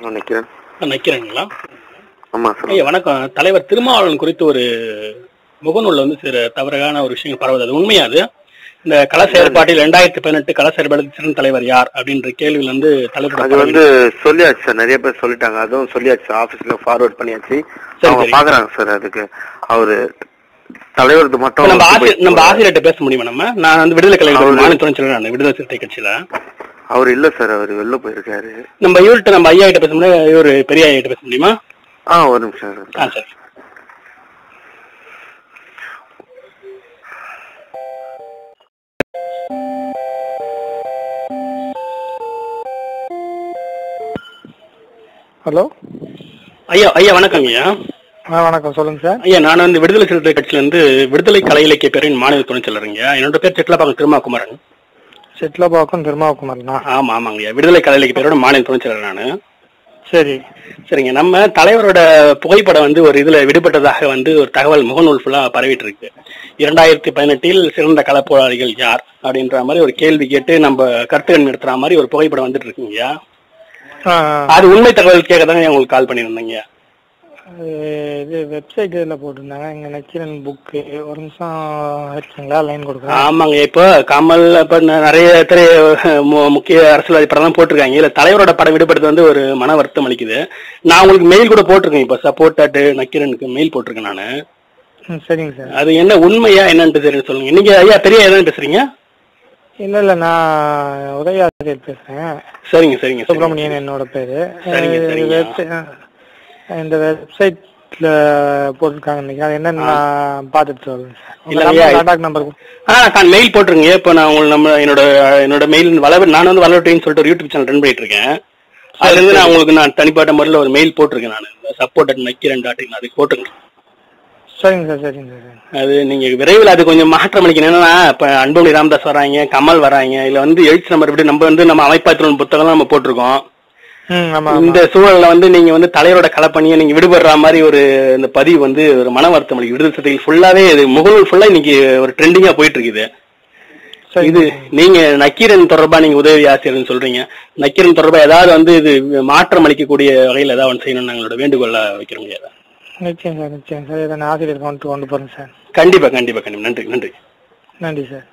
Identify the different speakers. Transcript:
Speaker 1: நிக்கிறேங்களா?
Speaker 2: ஆமா
Speaker 1: ஐயா வணக்கம். தலைவர் திருமாவளவன் குறித்து ஒரு முகநூல்ல வந்து சில தவறான ஒரு விஷயங்கள் பரவுது. அது உண்மையா அது? இந்த கள செயற்பாட்டில் ரெண்டாயிரத்தி பதினெட்டு கள செயற்பாடு சிறந்த தலைவர் யார்? அப்படின்ற கேள்வியில் வந்து தலைவர்
Speaker 2: அது வந்து சொல்லியாச்சு சார். நிறைய பேர் சொல்லிட்டாங்க. அதுவும் சொல்லியாச்சு. ஆபீஸ்ல ஃபார்வர்ட் பண்ணியாச்சு. அவங்க. பாக்குறாங்க சார் அதுக்கு. அவரு
Speaker 1: இப்ப
Speaker 2: மட்டும்
Speaker 1: நம்ம ஆசிரியர்கிட்ட பேச முடியுமா நம்ம? நான் வந்து விடுதலை
Speaker 2: அவரு-
Speaker 1: மாநில துணை செயலர் விடுதலை சிறுத்தை கட்சியில.
Speaker 2: அவர் இல்ல சார் அவர் வெளில போயிருக்காரு.
Speaker 1: நம்ம இவர்கிட்ட நம்ம ஐயா கிட்ட பேச முடியும் இவர் பெரிய ஐயா கிட்ட பேச முடியுமா?
Speaker 2: ஆ ஒரு நிமிஷம் சார்
Speaker 1: ஆ சரி.
Speaker 3: ஹலோ?
Speaker 1: ஐயா ஐயா வணக்கம் ஐயா.
Speaker 3: ஆ வணக்கம். சொல்லுங்க சார்.
Speaker 1: ஐயா நான் வந்து விடுதலை சிறுத்தை கட்சியில இருந்து விடுதலை கலை இலக்கிய பேரின் மாநில துணை செயலருங்க. என்னோட பேர் செட்லப்பாக்கம் திருமாகுமரன்
Speaker 3: செட்லபாக்கம் திருமாவுக்குமார்ண்ணா
Speaker 1: ஆமா ஆமாங்க. ஐயா விடுதலை கலை இலக்கிய பேரோட மாநில துணை செயலர் நானு.
Speaker 3: சரி.
Speaker 1: சரிங்க நம்ம தலைவரோட புகைப்படம் வந்து ஒரு இதுல விடுபட்டதாக வந்து ஒரு தகவல் முகநூல் ஃபுல்லா பரவிட்டு இருக்கு இரண்டாயிரத்தி பதினெட்டில் சிறந்த களப்போராளிகள் யார் அப்படின்ற மாதிரி ஒரு கேள்வி கேட்டு நம்ம கருத்துக்கண் நிறுத்துற மாதிரி ஒரு புகைப்படம் வந்துட்டு இருக்குங்கய்யா அது உண்மை தகவல் கேட்க தான் உங்களுக்கு கால் பண்ணியிருந்தேங்க
Speaker 3: இது வெப்சைட் இதில் போட்டிருந்தாங்க. இங்கே நக்கீரன் புக்கு ஒரு நிமிஷம் இருக்கீங்களா லைன் கொடுக்குறேன்.
Speaker 1: ஆமாங்க. இப்போ கமல் இப்ப நிறைய திரை முக்கிய அரசியல்வாதி படம் தான் போட்டிருக்காங்க. இல்ல தலைவரோட படம் விடுபடுறது வந்து ஒரு மன வருத்தம் அளிக்குது. நான் உங்களுக்கு மெயில் கூட போட்டிருக்கேன். இப்போ சப்போர்ட் அட் நக்கீரனுக்கு மெயில் போட்டிருக்கேன் நானு.
Speaker 3: சரிங்க சார்.
Speaker 1: அது என்ன உண்மையா என்னன்னு தெரியும் சொல்லுங்க. நீங்க ஐயா பெரிய எதாவது பேசுறீங்க?
Speaker 3: இல்லை இல்லை நான் உதயாசிரியர்
Speaker 1: சரிங்க சரிங்க சரிங்க.
Speaker 3: சுப்பிரமணியன் என்னோட பேரு. இந்த வெப்சைட்ல போட்டிருக்காங்க இன்னைக்கு. அது என்னன்னு நான் பார்த்துட்டு
Speaker 1: இல்ல, ஐயா,
Speaker 3: கான்டாக்ட் நம்பர்
Speaker 1: ஆ நான் மெயில் போட்டிருங்க. இப்போ நான் உங்களுக்கு நம்ம என்னோட என்னோட மெயில் வளவர் நான் வந்து வளவட்டின்னு சொல்லிட்டு ஒரு யூடியூப் சேனல் ரன் பண்ணிட்டு இருக்கேன் அதுல இருந்து நான் உங்களுக்கு நான் தனிப்பட்ட முறையில் ஒரு மெயில் போட்டிருக்கேன் நான். Support at Nakkheeran dot in அதுக்கு போட்டுருங்க.
Speaker 3: சரிங்க சார் சரிங்க சார்
Speaker 1: அது நீங்க விரைவில் அது கொஞ்சம் மாற்றம் அளிக்கணும். என்னன்னா இப்ப அன்புமணி ராமதாஸ் வராங்க கமல் வராங்க இதுல வந்து எழுச்சி நம்பர் விட்டு நம்ம வந்து நம்ம அமைப்பாத்திரம் புத்தகம் நம்ம போட்டிருக்கோம். இந்த சூழல்ல வந்து நீங்க வந்து தலைவரோட கலப்பணியை நீங்க விடுபடுற மாதிரி ஒரு இந்த பதிவு வந்து ஒரு மன வருத்தம் விடுதலை ஃபுல்லாவே இது முகநூல் ஃபுல்லா இன்னைக்கு ஒரு ட்ரெண்டிங்கா போயிட்டு இருக்குது இது நீங்க நக்கீரன் தொடர்பா நீங்க உதவி ஆசிரியர்னு சொல்றீங்க. நக்கீரன் தொடர்பா ஏதாவது வந்து இது மாற்றம் அளிக்கக்கூடிய வகையில் ஏதாவது ஒன்று செய்யணும்னு எங்களோட வேண்டுகோளா வைக்கிறோம்.
Speaker 3: நிச்சயம் சார் நிச்சயம் சார். இதை நான் ஆசிரியர் கொண்டு கொண்டு போறேன் சார்.
Speaker 1: கண்டிப்பா கண்டிப்பா கண்டிப்பா. நன்றி நன்றி.
Speaker 3: நன்றி சார்.